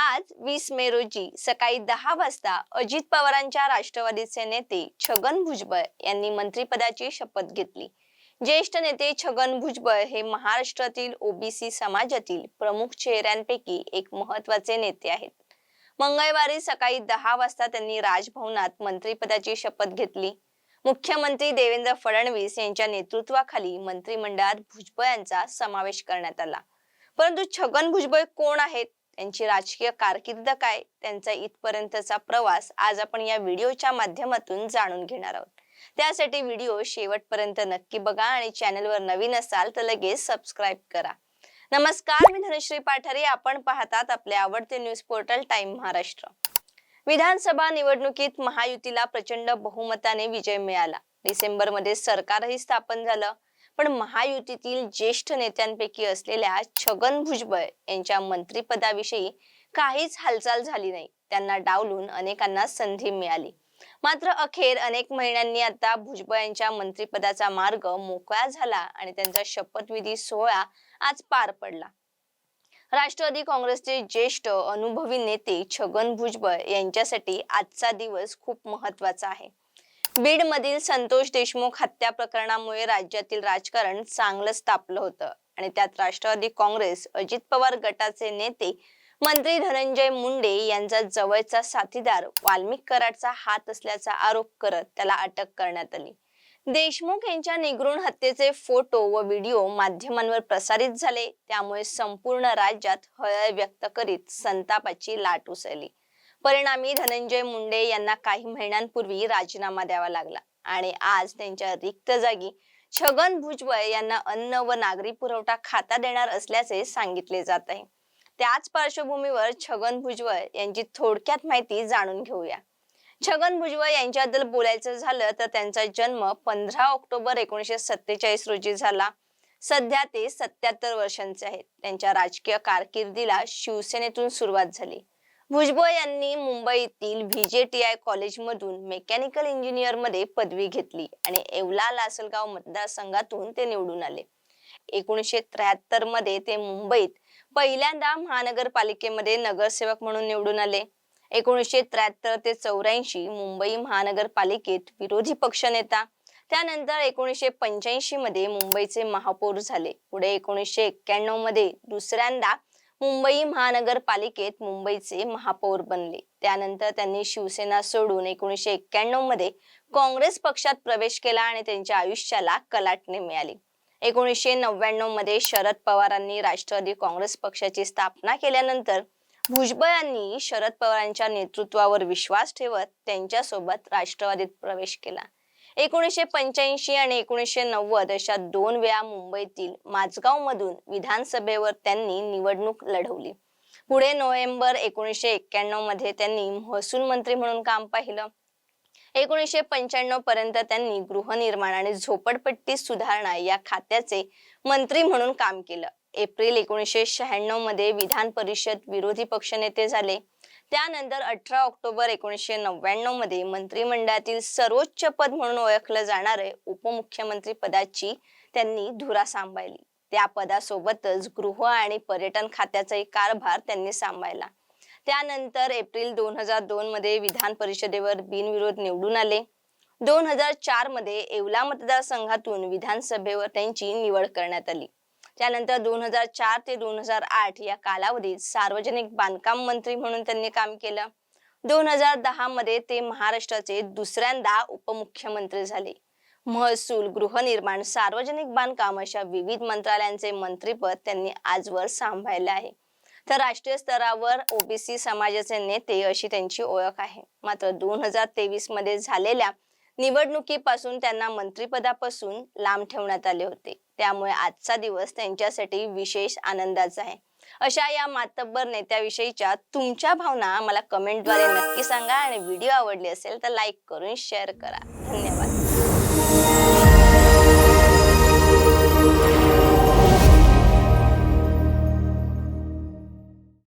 आज वीस मे रोजी सकाळी दहा वाजता अजित पवारांच्या राष्ट्रवादीचे नेते छगन भुजबळ यांनी मंत्रिपदाची शपथ घेतली. ज्येष्ठ नेते छगन भुजबळ हे महाराष्ट्रातील ओबीसी समाजातील प्रमुख चेहऱ्यांपैकी एक महत्त्वाचे नेते आहेत. मंगळवारी सकाळी दहा वाजता त्यांनी राजभवनात मंत्रिपदाची शपथ घेतली. मुख्यमंत्री देवेंद्र फडणवीस यांच्या नेतृत्वाखाली मंत्रिमंडळात भुजबळ यांचा समावेश करण्यात आला. परंतु छगन भुजबळ कोण आहेत? त्यांची राजकीय कारकीर्द काय? त्यांचा इथपर्यंतचा प्रवास आज आपण या व्हिडिओच्या माध्यमातून जाणून घेणार आहोत. त्यासाठी व्हिडिओ शेवटपर्यंत नक्की बघा आणि चॅनलवर नवीन असाल तर लगेच सबस्क्राईब करा. नमस्कार मी धनश्री पाठारे. आपण पाहतात आपले आवडते न्यूज पोर्टल टाइम महाराष्ट्र. विधानसभा निवडणुकीत महायुतीला प्रचंड बहुमताने विजय मिळाला. डिसेंबरमध्ये सरकारही स्थापन झालं. पण महायुतीतील ज्येष्ठ नेत्यांपैकी असलेल्या छगन भुजबळ यांच्या मंत्रिपदाविषयी काहीच हालचाल झाली नाही. त्यांना डावलून अनेकांना संधी मिळाली. मात्र अखेर अनेक महिन्यांनी आता भुजबळ यांच्या मंत्रिपदाचा मार्ग मोकळा झाला आणि त्यांचा शपथविधी सोहळा आज पार पडला. राष्ट्रवादी काँग्रेसचे ज्येष्ठ अनुभवी नेते छगन भुजबळ यांच्यासाठी आजचा दिवस खूप महत्त्वाचा आहे. बीड मधील संतोष देशमुख हत्या प्रकरणामुळे राज्यातील राजकारण चांगलंच तापलं होतं. आणि त्यात राष्ट्रवादी काँग्रेस अजित पवार गटाचे नेते मंत्री धनंजय मुंडे यांचा जवळचा साथीदार वाल्मिक कराडचा हात असल्याचा आरोप करत त्याला अटक करण्यात आली. देशमुख यांच्या निगृण हत्येचे फोटो व व्हिडिओ माध्यमांवर प्रसारित झाले. त्यामुळे संपूर्ण राज्यात हळहळ व्यक्त करीत संतापाची लाट उसळली. परिणामी धनंजय मुंडे यांना काही महिन्यांपूर्वी राजीनामा द्यावा लागला. आणि आज त्यांच्या रिक्त जागी छगन भुजबळ यांना अन्न व नागरी पुरवठा खाता देणार असल्याचे सांगितले जात आहे. त्याच पार्श्वभूमीवर छगन भुजबळ यांची थोडक्यात माहिती जाणून घेऊया. छगन भुजबळ यांच्याबद्दल बोलायचं झालं तर त्यांचा जन्म पंधरा ऑक्टोबर एकोणीसशे सत्तेचाळीस रोजी झाला. सध्या ते सत्याहत्तर वर्षांचे आहेत. त्यांच्या राजकीय कारकिर्दीला शिवसेनेतून सुरुवात झाली. भुजबळ यांनी मुंबईतील व्हीजेटीआय कॉलेजमधून मेकॅनिकल इंजिनियरमध्ये पदवी घेतली आणि येवला लासलगाव मतदारसंघातून ते निवडून आले. एकोणीसशे त्र्याहत्तरमध्ये ते मुंबईत पहिल्यांदा महानगरपालिकेमध्ये नगरसेवक म्हणून निवडून आले. एकोणीसशे त्र्याहत्तर ते चौऱ्याऐंशी मुंबई महानगरपालिकेत विरोधी पक्षनेता त्यानंतर एकोणीसशे पंच्याऐंशी मध्ये मुंबईचे महापौर झाले. पुढे एकोणीसशे एक्क्याण्णवमध्ये दुसऱ्यांदा मुंबई महानगरपालिकेत मुंबईचे महापौर बनले. त्यानंतर त्यांनी शिवसेना सोडून एकोणीसशे एक्क्याण्णवमध्ये काँग्रेस पक्षात प्रवेश केला आणि त्यांच्या आयुष्याला कलाटणी मिळाली. एकोणीसशे नव्याण्णवमध्ये शरद पवारांनी राष्ट्रवादी काँग्रेस पक्षाची स्थापना केल्यानंतर भुजबळ यांनी शरद पवारांच्या नेतृत्वावर विश्वास ठेवत त्यांच्यासोबत राष्ट्रवादीत प्रवेश केला. एकोणीसशे पंच्याऐंशी आणि एकोणीसशे नव्वद अशा दोन वेळा मुंबईतील माझगाव मधून विधानसभेवर त्यांनी निवडणूक लढवली. पुढे नोव्हेंबर एकोणीसशे एक्क्याण्णवमध्ये त्यांनी महसूल मंत्री म्हणून काम पाहिलं. एकोणीसशे पंच्याण्णव पर्यंत त्यांनी गृहनिर्माण आणि झोपडपट्टी सुधारणा या खात्याचे मंत्री म्हणून काम केलं. एप्रिल एकोणीसशे शहाण्णवमध्ये विधान परिषद विरोधी पक्षनेते झाले. त्यानंतर अठरा ऑक्टोबर एकोणीसशे नव्याण्णवमध्ये मंत्रिमंडळातील सर्वोच्च पद म्हणून ओळखलं जाणारे उपमुख्यमंत्री पदाची त्यांनी धुरा सांभाळली. त्या पदासोबतच गृह आणि पर्यटन खात्याचाही कारभार त्यांनी सांभाळला. त्यानंतर एप्रिल दोन हजार दोन मध्ये विधान परिषदेवर बिनविरोध निवडून आले. दोन हजार चारमध्ये येवला मतदारसंघातून विधानसभेवर त्यांची निवड करण्यात आली. त्यानंतर दोन हजार चार ते दोन हजार आठ या कालावधीत सार्वजनिक बांधकाम मंत्री म्हणून त्यांनी काम केलं. दोन हजार दहा मध्ये ते महाराष्ट्राचे दुसऱ्यांदा उपमुख्यमंत्री झाले. महसूल गृहनिर्माण सार्वजनिक बांधकाम अशा विविध मंत्रालयांचे मंत्रीपद त्यांनी आजवर सांभाळले आहे. तर राष्ट्रीय स्तरावर ओबीसी समाजाचे नेते अशी त्यांची ओळख आहे. मात्र दोन हजार तेवीसमध्ये झालेल्या निवडणुकीपासून त्यांना मंत्रिपदापासून लांब ठेवण्यात आले होते. त्यामुळे आजचा दिवस त्यांच्यासाठी विशेष आनंदाचा आहे. अशा या मातब्बर नेत्याविषयीच्या तुमच्या भावना मला कमेंटद्वारे नक्की सांगा आणि व्हिडिओ आवडली असेल तर लाईक करून शेअर करा. धन्यवाद.